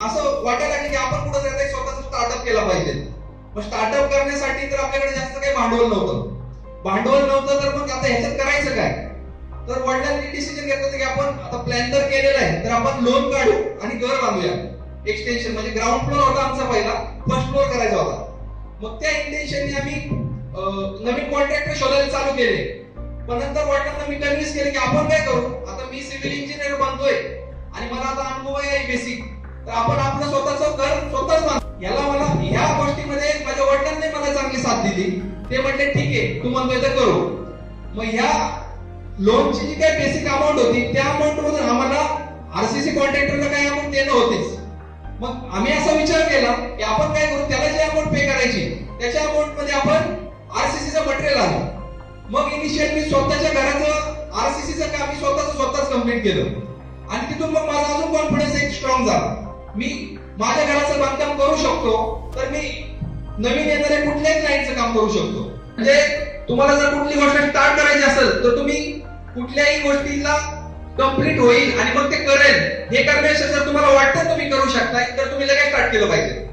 असं वाटायला लागलं की आपण कुठं तरी स्वतःचा स्टार्टअप केला पाहिजे. मग स्टार्टअप करण्यासाठी तर आपल्याकडे जास्त काही भांडवल नव्हतं. भांडवल नव्हतं तर मग आता ह्याच्यात करायचं काय? तर वडिलांनी डिसिजन घेतलं की आपण आता प्लॅन तर केलेला आहे तर आपण लोन काढू आणि घर बांधूया. एक्सटेन्शन म्हणजे ग्राउंड फ्लोर होता आमचा पहिला फर्स्ट फ्लोअर करायचा होता. मग त्या इंटेन्शनने आम्ही नवीन कॉन्ट्रॅक्टर शोधायला चालू केले. पण नंतर वडिलांना मी कन्व्हिन्स केले की आपण काय करू? आता मी सिव्हिल इंजिनियर बनतोय आणि मला आता अनुभव आहे बेसिक तर आपण आपलं स्वतःच घर स्वतःच याला मला ह्या गोष्टीमध्ये माझ्या वडिलांनी मला चांगली साथ दिली. ते म्हणले ठीक आहे तू म्हणतोय तर करू. मग ह्या लोनची जी काही बेसिक अमाऊंट होती त्या अमाऊंट मधून आम्हाला आरसीसी कॉन्ट्रॅक्टरला काही अमाऊंट देणं होतेच. मग आम्ही असा विचार केला की आपण काय करू? त्याला जी अमाऊंट पे करायची त्याच्या अमाऊंटमध्ये आपण आरसीसीचं मटेरियल आलं मग इनिशियल मी स्वतःच्या घराचं आरसीसीचं काम मी स्वतःच स्वतःच कंप्लीट केलं. आणि तिथून मग माझा अजून समजा मी माझ्या घराचं बांधकाम करू शकतो तर मी नवीन येणाऱ्या कुठल्याही क्लायंटचं काम करू शकतो. म्हणजे तुम्हाला जर कुठली गोष्ट स्टार्ट करायची असेल तर तुम्ही कुठल्याही गोष्टीला कंप्लीट होईल आणि मग ते करेल. हे करण्यापेक्षा जर तुम्हाला वाटतं तुम्ही करू शकता तर तुम्ही लगेच स्टार्ट केलं पाहिजे.